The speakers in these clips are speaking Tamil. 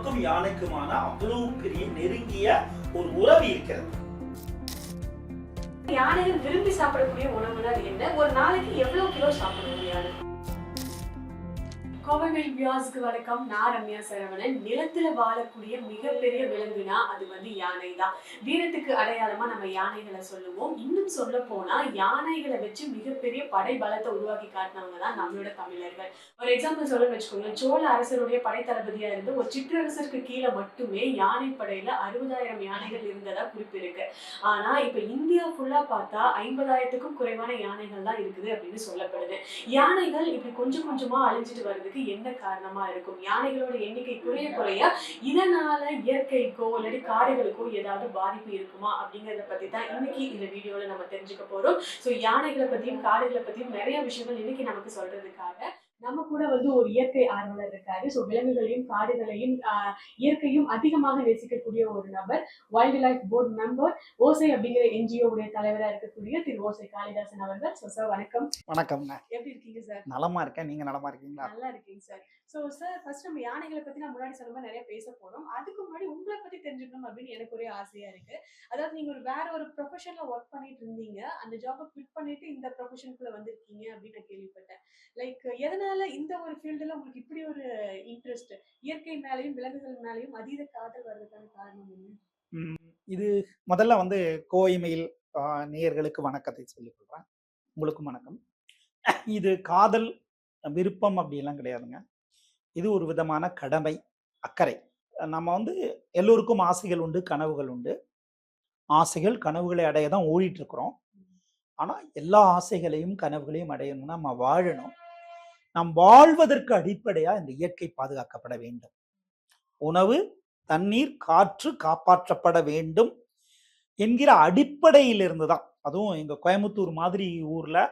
நமக்கும் யானைக்குமான அவ்வளவு பெரிய நெருங்கிய ஒரு உறவு இருக்கிறது. யானைகள் விரும்பி சாப்பிடக்கூடிய உணவுனா என்ன? ஒரு நாளைக்கு எவ்வளவு கிலோ சாப்பிடணும் யானை? கோவைவில் வியாஸுக்கு வணக்கம் நான் ரம்யா சரவணன். நிலத்துல வாழக்கூடிய மிகப்பெரிய விலங்குனா அது வந்து யானை தான் வீரத்துக்கு அடையாளமா நம்ம யானைகளை சொல்லுவோம். இன்னும் சொல்ல போனா யானைகளை வச்சு மிகப்பெரிய படை பலத்தை உருவாக்கி காட்டினவங்க தான் நம்மளோட தமிழர்கள். ஒரு எக்ஸாம்பிள் சொல்ல வச்சுக்கோங்க சோழ அரசருடைய படை தளபதியா இருந்து ஒரு சிற்றரசருக்கு கீழே மட்டுமே யானை படையில அறுபதாயிரம் யானைகள் இருந்ததா குறிப்பிருக்கு. ஆனா இப்ப இந்தியா ஃபுல்லா பார்த்தா ஐம்பதாயிரத்துக்கும் குறைவான யானைகள் தான் இருக்குது அப்படின்னு சொல்லப்படுது. யானைகள் இப்படி கொஞ்சம் கொஞ்சமா அழிஞ்சிட்டு வர்றதுக்கு என்ன காரணமா இருக்கும்? யானைகளோட எண்ணிக்கை குறைய குறைய இதனால இயற்கைக்கோ இல்லாட்டி காடுகளுக்கோ ஏதாவது பாதிப்பு இருக்குமா? அப்படிங்கறத பத்தி தான் இன்னைக்கு இந்த வீடியோல நம்ம தெரிஞ்சுக்க போறோம். ஸோ யானைகளை பத்தியும் காடுகளை பத்தியும் நிறைய விஷயங்கள் இன்னைக்கு நமக்கு சொல்றதுக்காக நம்ம கூட வந்து ஒரு இயற்கை ஆர்வலர் இருக்காரு. ஸோ விலங்குகளையும் காடுகளையும் இயற்கையும் அதிகமாக நேசிக்கக்கூடிய ஒரு நபர் வைல்ட் லைஃப் போர்டு மெம்பர் ஓசை அப்படிங்கிற NGO உடைய தலைவரா இருக்கக்கூடிய திரு ஓசை காளிதாசன் அவர்கள். ஸோ சார் வணக்கம். வணக்கம்ங்க. எப்படி இருக்கீங்க சார் நலமா இருக்கேன். நீங்க நலமா இருக்கீங்களா? நல்லா இருக்கீங்க சார் ஸோ சார் ஃபர்ஸ்ட் நம்ம யானைகளை பத்தி நான் முன்னாடி சொன்ன நிறைய பேச போறோம். அதுக்கு முன்னாடி உங்களை பத்தி தெரிஞ்சுக்கணும் அப்படின்னு எனக்கு ஒரே ஆசையா இருக்கு. அதாவது நீங்க ஒரு வேற ஒரு ப்ரொஃபஷன்ல ஒர்க் பண்ணிட்டு இருந்தீங்க. அந்த ஜாபை பண்ணிட்டு இந்த ப்ரொஃபஷனுக்குள்ள வந்திருக்கீங்க அப்படின்னு நான் கேள்விப்பட்டேன். லைக் எதனால இந்த ஒரு ஃபீல்டுல உங்களுக்கு இப்படி ஒரு இன்ட்ரெஸ்ட் இயற்கை மேலையும் விலங்குகள் மேலையும் அதீத காதல் வர்றதுக்கான காரணம் என்ன? இது முதல்ல வந்து கோயிமையில் நேயர்களுக்கு வணக்கத்தை சொல்லிக் கொள்றேன் உங்களுக்கும் வணக்கம். இது காதல் விருப்பம் அப்படிலாம் கிடையாதுங்க. இது ஒரு விதமான கடமை அக்கறை. நம்ம வந்து எல்லோருக்கும் ஆசைகள் உண்டு கனவுகள் உண்டு. ஆசைகள் கனவுகளை அடைய தான் ஓடிட்டு இருக்கிறோம். ஆனால் எல்லா ஆசைகளையும் கனவுகளையும் அடையணும்னா நம்ம வாழணும். நாம் வாழ்வதற்கு அடிப்படையாக இந்த இயற்கை பாதுகாக்கப்பட வேண்டும். உணவு தண்ணீர் காற்று காப்பாற்றப்பட வேண்டும் என்கிற அடிப்படையிலிருந்து தான். அதுவும் எங்கள் கோயம்புத்தூர் மாதிரி ஊரில்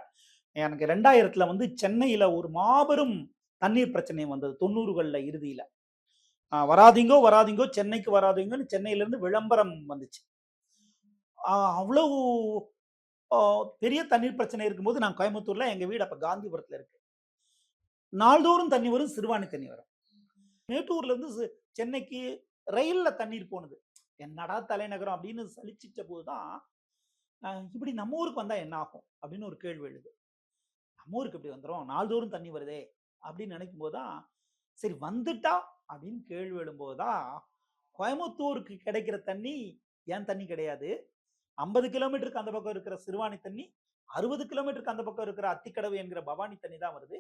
எனக்கு ரெண்டாயிரத்தில் வந்து சென்னையில் ஒரு மாபெரும் தண்ணீர் பிரச்சனை வந்தது தொண்ணூறுகளில் இறுதியில். வராதிங்கோ வராதிங்கோ சென்னைக்கு வராதிங்கன்னு சென்னையிலேருந்து விளம்பரம் வந்துச்சு. அவ்வளவு பெரிய தண்ணீர் பிரச்சனை இருக்கும்போது நான் கோயம்புத்தூர்ல எங்க வீடு அப்ப காந்திபுரத்துல இருக்கு. நாள்தோறும் தண்ணி வரும் சிறுவாணி தண்ணி வரும். மேட்டூர்ல இருந்து சென்னைக்கு ரயில்ல தண்ணீர் போனது. என்னடா தலைநகரம் அப்படின்னு சலிச்சிட்ட போதுதான் இப்படி நம்ம ஊருக்கு வந்தா என்ன ஆகும்? அப்படின்னு ஒரு கேள்வி எழுது. நம்ம ஊருக்கு இப்படி வந்துடும் நாள்தோறும் தண்ணி வருதே அப்படின்னு நினைக்கும் போதுதான் சரி வந்துட்டா? அப்படின்னு கேள்வி எழும்போதுதான் கோயம்புத்தூருக்கு கிடைக்கிற தண்ணி ஏன் தண்ணி கிடையாது? ஐம்பது கிலோமீட்டருக்கு அந்த பக்கம் இருக்கிற சிறுவாணி தண்ணி அறுபது கிலோமீட்டருக்கு அந்த பக்கம் இருக்கிற அத்திக்கடவு என்கிற பவானி தண்ணி தான் வருது.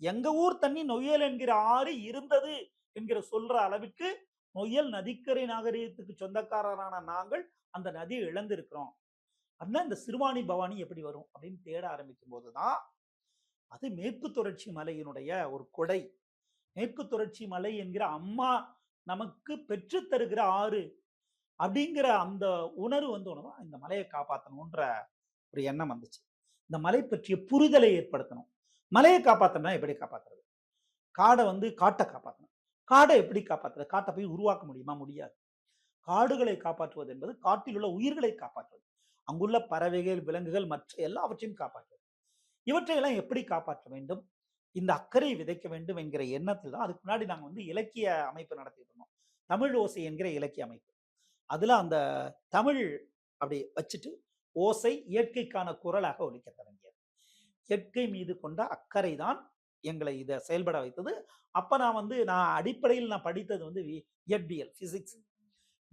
எங்க ஊர் தண்ணி நொய்யல் என்கிற ஆறு இருந்தது என்கிற சொல்ற அளவுக்கு நொய்யல் நதிக்கரை நாகரிகத்துக்கு சொந்தக்காரரான நாங்கள் அந்த நதியை இழந்திருக்கிறோம். அப்படின்னா இந்த சிறுவாணி பவானி எப்படி வரும் அப்படின்னு தேட ஆரம்பிக்கும் போதுதான் அது மேற்கு தொடர்ச்சி மலையினுடைய ஒரு கொடை. மேற்கு தொடர்ச்சி மலை என்கிற அம்மா நமக்கு பெற்று தருகிற ஆறு அப்படிங்கிற அந்த உணர்வு வந்து தான் இந்த மலையை காப்பாற்றணுன்ற ஒரு எண்ணம் வந்துச்சு. இந்த மலை பற்றிய புரிதலை ஏற்படுத்தணும். மலையை காப்பாற்றணும்னா எப்படி காப்பாற்றுறது காடை வந்து காட்டை காப்பாற்றணும் காடை எப்படி காப்பாற்றுறது காட்டை போய் உருவாக்க முடியுமா? முடியாது. காடுகளை காப்பாற்றுவது என்பது காட்டில் உள்ள உயிர்களை காப்பாற்றுவது. அங்குள்ள பறவைகள் விலங்குகள் மற்ற எல்லாவற்றையும் காப்பாற்றுவது. இவற்றையெல்லாம் எப்படி காப்பாற்ற வேண்டும்? இந்த அக்கறை விதைக்க வேண்டும் என்கிற எண்ணத்தில் தான் அதுக்கு முன்னாடி நாங்கள் வந்து இலக்கிய அமைப்பு நடத்திட்டு இருந்தோம். தமிழ் ஓசை என்கிற இலக்கிய அமைப்பு. அதில் அந்த தமிழ் அப்படி வச்சுட்டு ஓசை இயற்கைக்கான குரலாக ஒழிக்க தொடங்கியது. இயற்கை மீது கொண்ட அக்கறை தான் எங்களை இதை செயல்பட வைத்தது. அப்போ நான் வந்து நான் அடிப்படையில் நான் படித்தது வந்து வி- இயற்பியல் ஃபிசிக்ஸ்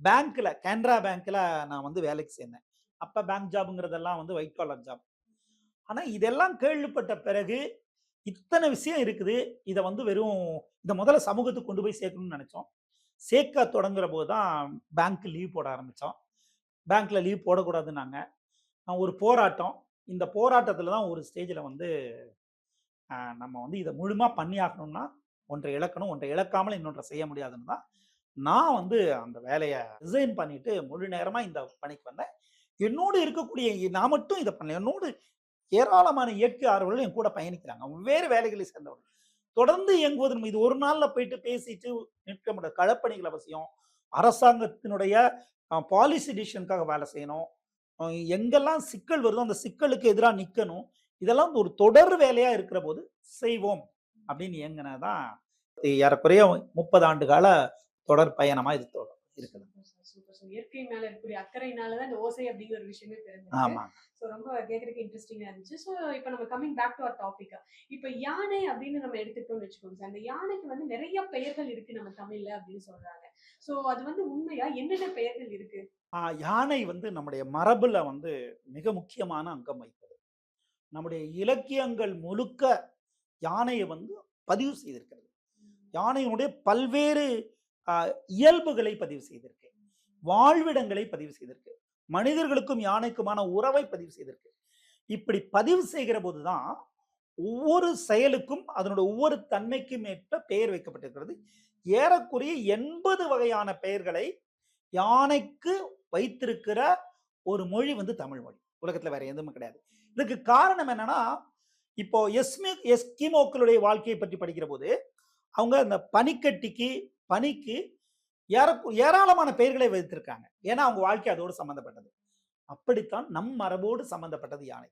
பேங்க்கில் கேனரா பேங்க்கில் நான் வந்து வேலைக்கு சேர்ந்தேன். அப்போ பேங்க் ஜாபுங்கிறதெல்லாம் வந்து ஒயிட் காலர் ஜாப் ஆனால் இதெல்லாம் கேள்விப்பட்ட பிறகு இத்தனை விஷயம் இருக்குது. இதை வந்து வெறும் இதை முதல்ல சமூகத்துக்கு கொண்டு போய் சேர்க்கணும்னு நினச்சோம். சேர்க்க தொடங்குற போது தான் பேங்க் லீவ் போட ஆரம்பித்தோம் பேங்க்கில் லீவ் போடக்கூடாதுன்னாங்க. ஒரு போராட்டம். இந்த போராட்டத்தில் தான் ஒரு ஸ்டேஜில் வந்து நம்ம வந்து இதை முழுமா பண்ணி ஆகணும்னா ஒன்றை இழக்கணும் ஒன்றை இழக்காமல் இன்னொன்றை செய்ய முடியாதுன்னு தான் நான் வந்து அந்த வேலையை ரிசைன் பண்ணிட்டு முழு நேரமாக இந்த பணிக்கு வந்தேன். என்னோடு இருக்கக்கூடிய நான் மட்டும் இதை பண்ணல. என்னோடு ஏராளமான இயற்கை ஆர்வலர்கள் என் கூட பயணிக்கிறாங்க. வேறு வேலைகளை சேர்ந்தவர்கள். தொடர்ந்து இயங்குவதன் மீது இது ஒரு நாளில் போயிட்டு பேசிட்டு நிற்க முடியாது. களப்பணிகள் அவசியம். அரசாங்கத்தினுடைய பாலிசி டிசிஷனுக்காக வேலை செய்யணும். எங்கெல்லாம் சிக்கல் வருதோ அந்த சிக்கலுக்கு எதிராக நிற்கணும் இதெல்லாம் ஒரு தொடர் வேலையா இருக்கிற போது செய்வோம் அப்படின்னு இயங்கினதான் ஏறக்குறைய முப்பது ஆண்டு கால தொடர் பயணமா இது தொடர் சார். இயற்கை மேல இருக்கக்கூடிய அக்கறையினாலதான் இந்த ஓசை அப்படிங்கிற ஒரு விஷயமே பிறந்தது ஆமா ஸோ ரொம்ப கேட்கறதுக்கு இன்ட்ரெஸ்டிங்கா இருந்துச்சு. ஸோ இப்போ நம்ம coming back to our topic இப்போ யானை அப்படின்னு நம்ம எடுத்துக்கிட்டோம்னு வச்சுக்கோங்க அந்த யானைக்கு வந்து நிறைய பெயர்கள் இருக்கு நம்ம தமிழ்ல அப்படின்னு சொல்றாங்க. ஸோ அது வந்து உண்மையா? என்னென்ன பெயர்கள் இருக்கு? யானை வந்து நம்முடைய மரபுல வந்து மிக முக்கியமான அங்கம் வகிப்பது நம்முடைய இலக்கியங்கள் முழுக்க யானையை வந்து பதிவு செய்திருக்கிறது. யானையினுடைய பல்வேறு இயல்புகளை பதிவு செய்திருக்கு. வாழ்விடங்களை பதிவு செய்திருக்கு. மனிதர்களுக்கும் யானைக்குமான உறவை பதிவு செய்திருக்கு. இப்படி பதிவு செய்கிற போதுதான் ஒவ்வொரு செயலுக்கும் அதனுடைய ஒவ்வொரு தன்மைக்கும் ஏற்ப பெயர் வைக்கப்பட்டிருக்கிறது. ஏறக்குறைய எண்பது வகையான பெயர்களை யானைக்கு வைத்திருக்கிற ஒரு மொழி வந்து தமிழ் மொழி. உலகத்துல வேற எதுவுமே கிடையாது. இதுக்கு காரணம் என்னன்னா இப்போ எஸ்மி எஸ்கிமோக்களுடைய வாழ்க்கையை பற்றி படிக்கிற போது அவங்க அந்த பனிக்கட்டிக்கு பணிக்கு ஏற ஏராளமான பெயர்களை வைத்திருக்காங்க. ஏன்னா அவங்க வாழ்க்கை அதோடு சம்மந்தப்பட்டது அப்படித்தான் நம் மரபோடு சம்மந்தப்பட்டது யானை.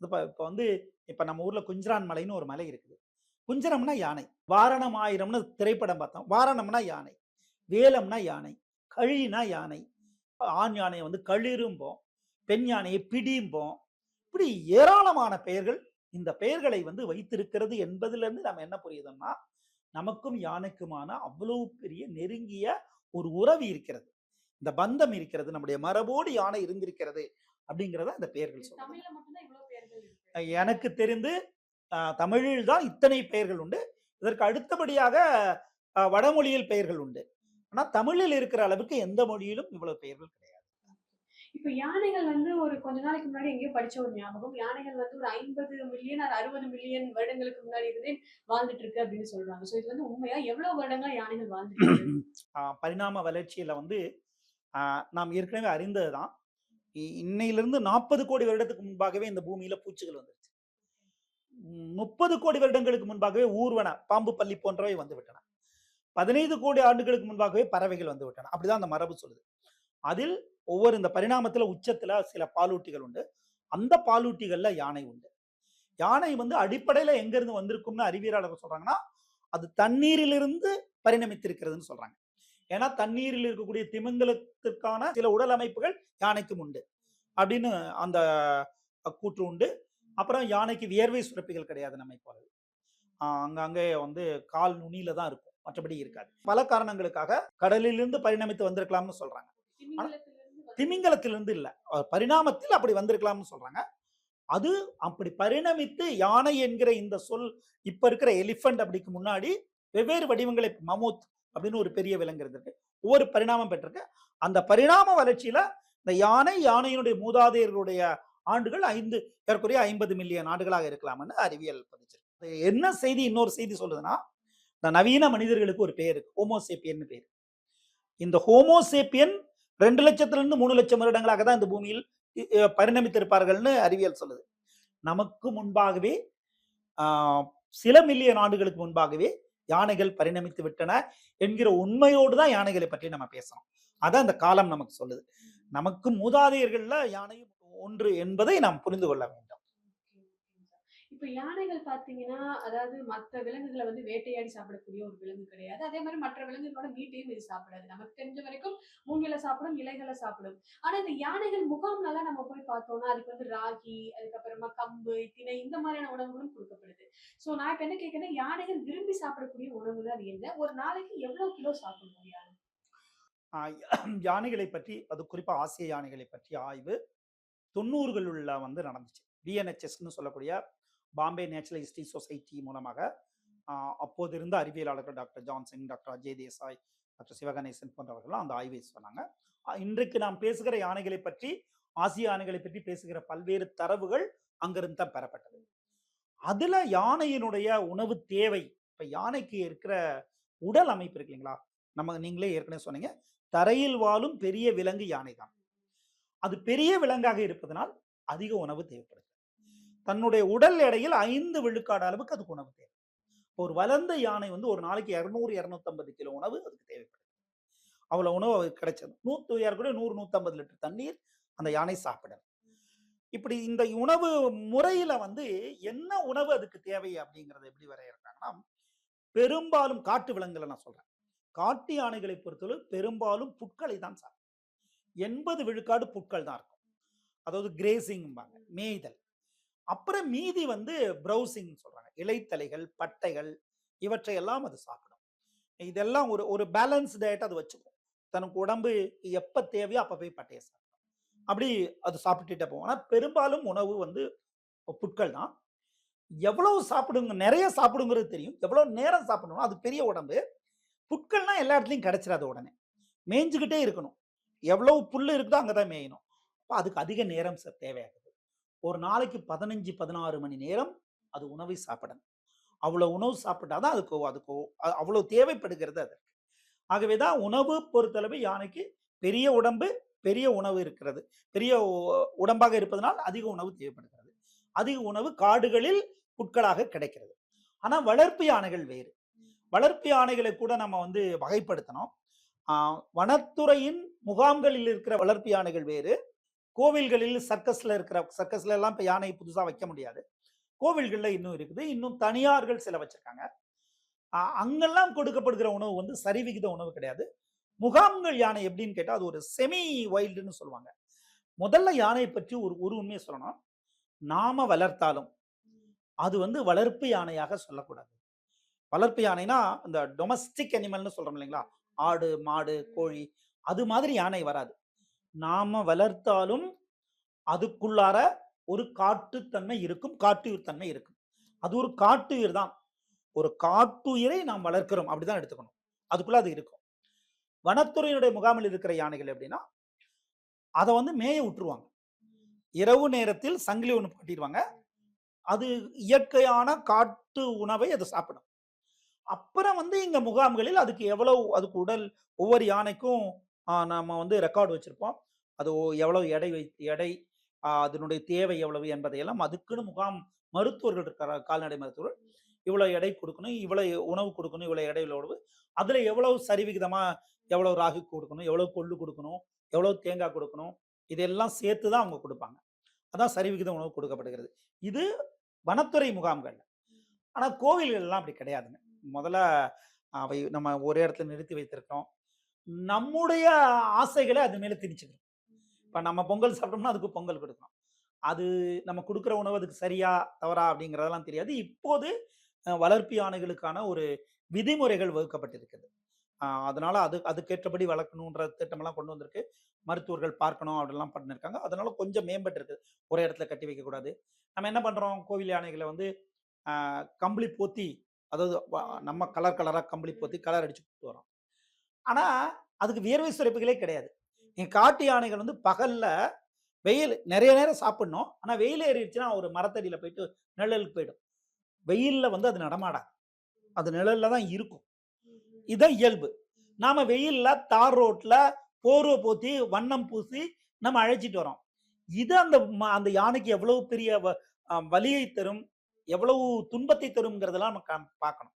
இப்போ இப்போ வந்து இப்போ நம்ம ஊரில் குஞ்சரான் மலைன்னு ஒரு மலை இருக்குது. குஞ்சரம்னா யானை. வாரணம் ஆயிரம்னு திரைப்படம் பார்த்தோம். வாரணம்னா யானை. வேலம்னா யானை. கழினா யானை. ஆண் யானையை வந்து களிரும்போம் பெண் யானையை பிடியும்போம் இப்படி ஏராளமான பெயர்கள் இந்த பெயர்களை வந்து வைத்திருக்கிறது என்பதிலிருந்து நம்ம என்ன புரியுதுன்னா நமக்கும் யானைக்குமான அவ்வளவு பெரிய நெருங்கிய ஒரு உறவு இருக்கிறது. இந்த பந்தம் இருக்கிறது நம்முடைய மரபோடு யானை இருந்திருக்கிறது அப்படிங்கிறத அந்த பெயர்கள் இருக்கு. எனக்கு தெரிந்து தமிழில் தான் இத்தனை பெயர்கள் உண்டு. இதற்கு அடுத்தபடியாக வடமொழியில் பெயர்கள் உண்டு. ஆனா தமிழில் இருக்கிற அளவுக்கு எந்த மொழியிலும் இவ்வளவு பெயர்கள் கிடையாது. இப்ப யானைகள் வந்து ஒரு கொஞ்ச நாளைக்கு முன்னாடி எங்கேயோ படிச்ச ஒரு ஞாபகம். யானைகள் வந்து ஒரு ஐம்பது மில்லியன் அது அறுபது மில்லியன் வருடங்களுக்கு முன்னாடி இருந்தே வாழ்ந்துட்டு இருக்கு அப்படின்னு சொல்றாங்க. ஸோ இது வந்து உண்மையா? எவ்வளவு வருடங்கள் யானைகள் வாழ்ந்துட்டு பரிணாம வளர்ச்சியில வந்து ஆஹ் நாம் ஏற்கனவே அறிந்ததுதான். இ- இன்னையிலிருந்து நாற்பது கோடி வருடத்துக்கு முன்பாகவே இந்த பூமியில பூச்சிகள் வந்துருச்சு. முப்பது கோடி வருடங்களுக்கு முன்பாகவே ஊர்வன பாம்பு பள்ளி போன்றவை வந்து விட்டன. பதினைந்து கோடி ஆண்டுகளுக்கு முன்பாகவே பறவைகள் வந்து விட்டன. அப்படிதான் அந்த மரபு சொல்லுது. அதில் ஒவ்வொரு இந்த பரிணாமத்துல உச்சத்துல சில பாலூட்டிகள் உண்டு. அந்த பாலூட்டிகள்ல யானை உண்டு. யானை வந்து அடிப்படையில எங்க இருந்து வந்திருக்கும்னு அறிவியலாளர்கள் சொல்றாங்கன்னா அது தண்ணீரிலிருந்து பரிணமித்திருக்கிறதுன்னு சொல்றாங்க. ஏன்னா தண்ணீரில் இருக்கக்கூடிய திமிங்கலத்திற்கான சில உடல் அமைப்புகள் யானைக்கும் உண்டு. அப்படின்னு அந்த கூற்று உண்டு. அப்புறம் யானைக்கு வியர்வை சுரப்பிகள் கிடையாது நம்மை போல அங்கங்கே வந்து கால் நுனியில தான் இருக்கும். மற்றபடி இருக்காது. பல காரணங்களுக்காக கடலிலிருந்து பரிணமித்து வந்திருக்கலாம்னு சொல்றாங்க. திமிங்கலத்திலிருந்து இல்ல. பரிணாமத்தில் அப்படி வந்திருக்கலாம்னு சொல்றாங்க. அது அப்படி பரிணமித்து யானை என்கிற இந்த சொல் இப்ப இருக்கிற எலிஃபண்ட் அப்படிக்கு முன்னாடி வெவ்வேறு வடிவங்களை மமூத் அப்படின்னு ஒரு பெரிய விலங்கு இருந்திருக்கு. ஒவ்வொரு பரிணாமம் பெற்றிருக்கு. அந்த பரிணாம வளர்ச்சியில இந்த யானை யானையினுடைய மூதாதையர்களுடைய ஆண்டுகள் ஐந்து ஏறக்குறைய ஐம்பது மில்லியன் ஆண்டுகளாக இருக்கலாம்னு அறிவியல் பதிச்சிருக்கு. என்ன செய்தி இன்னொரு செய்தி சொல்லுதுன்னா இந்த நவீன மனிதர்களுக்கு ஒரு பேர் ஹோமோசேப்பியன் பேர். இந்த ஹோமோசேப்பியன் ரெண்டு லட்சத்திலிருந்து மூணு லட்சம் வருடங்களாக தான் இந்த பூமியில் பரிணமித்திருப்பார்கள்னு அறிவியல் சொல்லுது. நமக்கு முன்பாகவே சில மில்லியன் ஆண்டுகளுக்கு முன்பாகவே யானைகள் பரிணமித்து விட்டன என்கிற உண்மையோடு தான் யானைகளை பற்றி நம்ம பேசுறோம். அதான் அந்த காலம் நமக்கு சொல்லுது. நமக்கு மூதாதையர்கள்ல யானையும் ஒன்று என்பதை நாம் புரிந்து கொள்ள வேண்டும். இப்ப யானைகள் பாத்தீங்கன்னா அதாவது மற்ற விலங்குகளை வந்து வேட்டையாடி சாப்பிடக்கூடிய ஒரு விலங்கு கிடையாது. அதே மாதிரி மற்ற விலங்குகளோட மீட்டையும் இது சாப்பிடாது. நமக்கு தெரிஞ்ச வரைக்கும் மூங்கில சாப்பிடும் இலைகளை சாப்பிடும். ஆனா இந்த யானைகள் முகாம்லாம் நம்ம போய் பார்த்தோம்னா அதுக்கு வந்து ராகி அதுக்கப்புறமா கம்பு திணை இந்த மாதிரியான உணவுகளும் கொடுக்கப்படுது. சோ நான் இப்ப என்ன கேட்கிறேன் யானைகள் விரும்பி சாப்பிடக்கூடிய உணவுகள் அது என்ன? ஒரு நாளைக்கு எவ்வளவு கிலோ சாப்பிட முடியாது ஆஹ் யானைகளை பற்றி அது குறிப்பா ஆசிய யானைகளை பற்றி ஆய்வு தொண்ணூறுகளுள்ள வந்து நடந்துச்சு. டிஎன்ஹெச்எஸ்ன்னு சொல்லக்கூடிய பாம்பே நேச்சுரல் ஹிஸ்டரி சொசைட்டி மூலமாக அப்போது இருந்த அறிவியலாளர்கள் doctor Johnson doctor Ajay Desai doctor Sivaganesan போன்றவர்கள்லாம் அந்த ஆய்வை சொன்னாங்க. இன்றைக்கு நாம் பேசுகிற யானைகளை பற்றி ஆசிய யானைகளை பற்றி பேசுகிற பல்வேறு தரவுகள் அங்கிருந்து தான் பெறப்பட்டது. அதுல யானையினுடைய உணவு தேவை இப்ப யானைக்கு இருக்கிற உடல் அமைப்பு இருக்கு இல்லைங்களா? நம்ம நீங்களே ஏற்கனவே சொன்னீங்க தரையில் வாழும் பெரிய விலங்கு யானை தான் அது பெரிய விலங்காக இருப்பதனால் அதிக உணவு தேவைப்படுது. தன்னுடைய உடல் எடையில் ஐந்து விழுக்காடு அளவுக்கு அதுக்கு உணவு தேவை. ஒரு வளர்ந்த யானை வந்து ஒரு நாளைக்கு இரநூறு இரநூத்தம்பது கிலோ உணவு அதுக்கு தேவைப்படுது. அவ்வளோ உணவு அவருக்கு கிடைச்சது. நூத்து ஏறக்குறைய நூறு நூற்றம்பது லிட்டர் தண்ணீர் அந்த யானை சாப்பிடும் இப்படி இந்த உணவு முறையில வந்து என்ன உணவு அதுக்கு தேவை அப்படிங்கிறத எப்படி வரையறுக்காங்கன்னா பெரும்பாலும் காட்டு விலங்குகளை நான் சொல்றேன். காட்டு யானைகளை பொறுத்தவரை பெரும்பாலும் புட்களை தான் சாப்பிடும் எண்பது விழுக்காடு புட்கள் தான் இருக்கும். அதாவது கிரேசிங்பாங்க மேய்தல். அப்புறம் மீதி வந்து ப்ரௌசிங் சொல்றாங்க. இலைத்தலைகள் பட்டைகள் இவற்றையெல்லாம் அது சாப்பிடும். இதெல்லாம் ஒரு ஒரு பேலன்ஸ் டயட் அது வச்சுக்கும். தனக்கு உடம்பு எப்போ தேவையோ அப்போ போய் பட்டையை சாப்பிடும். அப்படி அது சாப்பிட்டுட்டே போகும். ஆனால் பெரும்பாலும் உணவு வந்து புட்கள் தான். எவ்வளவு சாப்பிடுங்க நிறைய சாப்பிடுங்கிறது தெரியும். எவ்வளவு நேரம் சாப்பிடணும் அது பெரிய உடம்பு. புட்கள்னா எல்லா இடத்துலையும் கிடைச்சிடாது உடனே. மேய்ஞ்சுக்கிட்டே இருக்கணும். எவ்வளவு புல் இருக்குதோ அங்கே தான் மேயணும். அப்போ அதுக்கு அதிக நேரம் ச- தேவையாகுது ஒரு நாளைக்கு பதினஞ்சு பதினாறு மணி நேரம் அது உணவை சாப்பிடணும். அவ்வளோ உணவு சாப்பிட்டாதான் அதுக்கு அதுக்கோ அ- அவ்வளோ தேவைப்படுகிறது அதற்கு. ஆகவே தான் உணவு பொறுத்தளவு யானைக்கு பெரிய உடம்பு பெரிய உணவு இருக்கிறது. பெரிய உடம்பாக இருப்பதனால் அதிக உணவு தேவைப்படுகிறது. அதிக உணவு காடுகளில் புட்களாக கிடைக்கிறது. ஆனால் வளர்ப்பு யானைகள் வேறு. வளர்ப்பு யானைகளை கூட நம்ம வந்து வகைப்படுத்தணும். வனத்துறையின் முகாம்களில் இருக்கிற வளர்ப்பு யானைகள் வேறு. கோவில்களில் சர்க்கஸ்ல இருக்கிற சர்க்கஸ்ல எல்லாம் இப்போ யானை புதுசா வைக்க முடியாது. கோவில்கள்ல இன்னும் இருக்குது. இன்னும் தனியார்கள் சில வச்சிருக்காங்க. அங்கெல்லாம் கொடுக்கப்படுகிற உணவு வந்து சரிவிகித உணவு கிடையாது. முகாம்கள் யானை எப்படின்னு கேட்டால் அது ஒரு செமி வைல்டுன்னு சொல்லுவாங்க. முதல்ல யானையை பற்றி ஒரு ஒரு உண்மையை சொல்லணும். நாம வளர்த்தாலும் அது வந்து வளர்ப்பு யானையாக சொல்லக்கூடாது. வளர்ப்பு யானைனா இந்த டொமஸ்டிக் அனிமல்னு சொல்றோம் இல்லைங்களா? ஆடு மாடு கோழி அது மாதிரி யானை வராது. நாம வளர்த்தாலும் அதுக்குள்ளார ஒரு காட்டுத்தன்மை இருக்கும் காட்டுயிர் தன்மை இருக்கும். அது ஒரு காட்டுயிர் தான். ஒரு காட்டுயிரை நாம் வளர்க்கிறோம் அப்படிதான் எடுத்துக்கணும். அதுக்குள்ள அது இருக்கும். வனத்துறையினுடைய முகாமில் இருக்கிற யானைகள் எப்படின்னா அதை வந்து மேய விட்டுருவாங்க. இரவு நேரத்தில் சங்கிலி ஒன்று பாட்டிடுவாங்க. அது இயற்கையான காட்டு உணவை அது சாப்பிடும். அப்புறம் வந்து இங்க முகாம்களில் அதுக்கு எவ்வளவு அதுக்கு உடல் ஒவ்வொரு யானைக்கும் நாம் வந்து ரெக்கார்டு வச்சுருப்போம். அது எவ்வளவு எடை வை எடை அதனுடைய தேவை எவ்வளவு என்பதையெல்லாம் அதுக்குன்னு முகாம் மருத்துவர்கள் இருக்கிற கால்நடை மருத்துவர்கள். இவ்வளோ எடை கொடுக்கணும் இவ்வளவு உணவு கொடுக்கணும் இவ்வளோ எடை உணவு. அதுல எவ்வளவு சரிவிகிதமா எவ்வளோ ராகி கொடுக்கணும் எவ்வளவு கொள்ளு கொடுக்கணும் எவ்வளோ தேங்காய் கொடுக்கணும் இதெல்லாம் சேர்த்து தான் அவங்க கொடுப்பாங்க. அதான் சரிவிகித உணவு கொடுக்கப்படுகிறது. இது வனத்துறை முகாம்கள். ஆனால் கோவில்கள்லாம் அப்படி கிடையாதுங்க. முதல்ல அவை நம்ம ஒரே இடத்துல நிறுத்தி வைத்திருக்கோம் நம்முடைய ஆசைகளை அது மேல திணிச்சுக்கணும் இப்ப நம்ம பொங்கல் சாப்பிட்டோம்னா அதுக்கு பொங்கல் கொடுக்கணும். அது நம்ம கொடுக்குற உணவு அதுக்கு சரியா தவறா அப்படிங்கிறதெல்லாம் தெரியாது. இப்போது வளர்ப்பு யானைகளுக்கான ஒரு விதிமுறைகள் வகுக்கப்பட்டிருக்குது. அதனால அது அதுக்கேற்றபடி வளர்க்கணுன்ற திட்டமெல்லாம் கொண்டு வந்திருக்கு. மருத்துவர்கள் பார்க்கணும் அப்படிலாம் பண்ணிருக்காங்க. அதனால கொஞ்சம் மேம்பட்டு இருக்குது ஒரே இடத்துல கட்டி வைக்கக்கூடாது. நம்ம என்ன பண்றோம்? கோவில் யானைகளை வந்து கம்பளி போத்தி அதாவது நம்ம கலர் கலராக கம்பளி போத்தி கலர் அடிச்சு கூட்டு வரோம் ஆனால் அதுக்கு வியர்வை சுரப்புகளே கிடையாது. எங்கள் காட்டு யானைகள் வந்து பகலில் வெயில் நிறைய நேரம் சாப்பிடணும். ஆனால் வெயில் ஏறிடுச்சுன்னா ஒரு மரத்தடியில் போயிட்டு நிழலுக்கு போயிடும். வெயிலில் வந்து அது நடமாடாது. அது நிழலில் தான் இருக்கும். இதுதான் இயல்பு. நாம் வெயிலில் தார் ரோட்டில் போர்வை போத்தி வண்ணம் பூசி நம்ம அழைச்சிட்டு வரோம் இது அந்த ம- அந்த யானைக்கு எவ்வளவு பெரிய வ- வலியை தரும் எவ்வளவு துன்பத்தை தரும்ங்கிறதெல்லாம் நம்ம கா- பார்க்கணும்.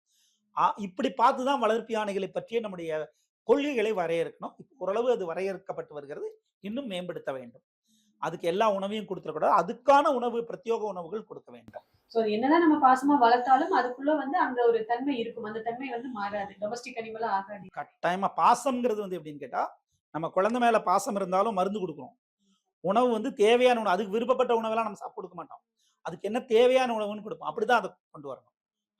ஆ, இப்படி பார்த்து தான் வளர்ப்பு யானைகளை பற்றிய நம்முடைய கொள்கைகளை வரையறுக்கணும். இப்போ ஓரளவு அது வரையறுக்கப்பட்டு வருகிறது. இன்னும் மேம்படுத்த வேண்டும். அதுக்கு எல்லா உணவையும் கொடுத்துடக்கூடாது. அதுக்கான உணவு பிரத்யோக உணவுகள் கொடுக்க வேண்டும். சோ என்னதான் நம்ம பாசமா வளர்த்தாலும் அதுக்குள்ள வந்து அந்த ஒரு தன்மை இருக்கும். அந்த தன்மை வந்து மாறாது. டொமஸ்டிக் அனிமலா ஆகாது. கட்டாயமா பாசம்ங்கிறது வந்து எப்படின்னு கேட்டா நம்ம குழந்தை மேல பாசம் இருந்தாலும் மருந்து கொடுக்குறோம் உணவு வந்து தேவையான உணவு அதுக்கு விருப்பப்பட்ட உணவெல்லாம் நம்ம சாப்பிட கொடுக்க மாட்டோம். அதுக்கு என்ன தேவையான உணவுன்னு கொடுப்போம். அப்படிதான் அதை கொண்டு வரணும்.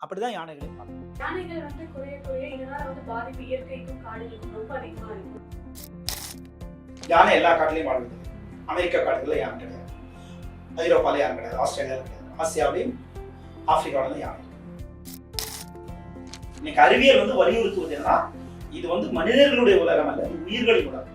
அப்படிதான் யானைகளை பார்க்கணும். யானைகள் வந்து குறைய குறைய இதனால வந்து பாதிப்பு இயற்கைக்கும் காடுகளுக்கும் ரொம்ப அதிகமா இருக்கும் யானை எல்லா காட்டிலையும் வாழ்வது அமெரிக்கா காடுகளில் யானை கிடையாது. ஐரோப்பால யானை கிடையாது. ஆஸ்திரேலியாவில் கிடையாது. ஆசியாவிலையும் ஆப்பிரிக்காவிலும் யானை. இன்னைக்கு அறிவியல் வந்து வலியுறுத்துவது என்னன்னா இது வந்து மனிதர்களுடைய உலகம் அல்ல உயிர்களின் உலகம்.